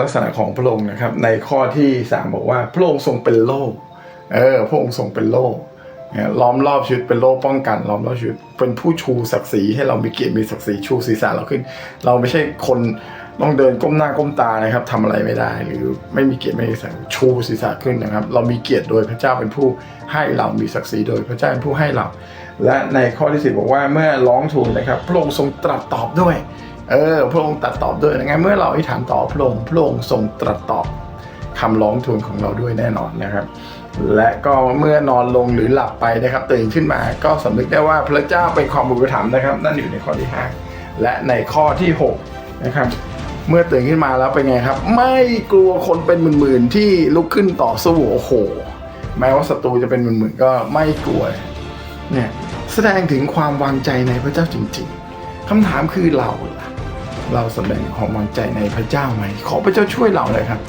ลักษณะของพระองค์นะครับในข้อที่สามบอกว่าพระองค์ทรงเป็นโล่เออพระองค์ทรงเป็นโล่เนี่ยล้อมรอบชีวิตเป็นโล่ป้องกันล้อมรอบชีวิตเป็นผู้ชูศักดิ์ศรีให้เรามีเกียรติมีศักดิ์ศรีชูศีรษะเราขึ้น เราไม่ใช่คนต้องเดินก้มหน้าก้มตานะครับทำอะไรไม่ได้ หรือไม่มีเกียรติไม่มีศักดิ์ชูศีรษะขึ้นนะครับ เรามีเกียรติโดยพระเจ้าเป็นผู้ให้เรามีศักดิ์ศรีโดยพระเจ้าเป็นผู้ให้เรา และในข้อที่สิบอกว่าเมื่อร้องทูลนะครับ พระองค์ทรงตรัสตอบด้วย เออพระองค์ตรัสตอบด้วยนะไงเมื่อเราอธิษฐานต่อพระองค์พระองค์ทรงตรัสตอบคำร้องทูลของเราด้วยแน่นอนนะครับ และก็เมื่อนอนลงหรือหลับไปนะครับ ตื่นขึ้นมาก็สำนึกได้ว่าพระเจ้าเป็นความอุปถัมนะครับ นั่นอยู่ในข้อที่ 5 และในข้อที่ 6 นะครับ เมื่อตื่นขึ้นมาแล้วเป็นไงครับ ไม่กลัวคนเป็นหมื่นๆที่ลุกขึ้นต่อสู้โอ้โหแม้ว่าศัตรูจะเป็นหมื่นๆก็ไม่กลัวเนี่ยแสดงถึงความวางใจในพระเจ้าจริง ๆคำถามคือเราล่ะ เราแสดงความวางใจในพระเจ้าไหม ขอพระเจ้าช่วยเราเลยครับ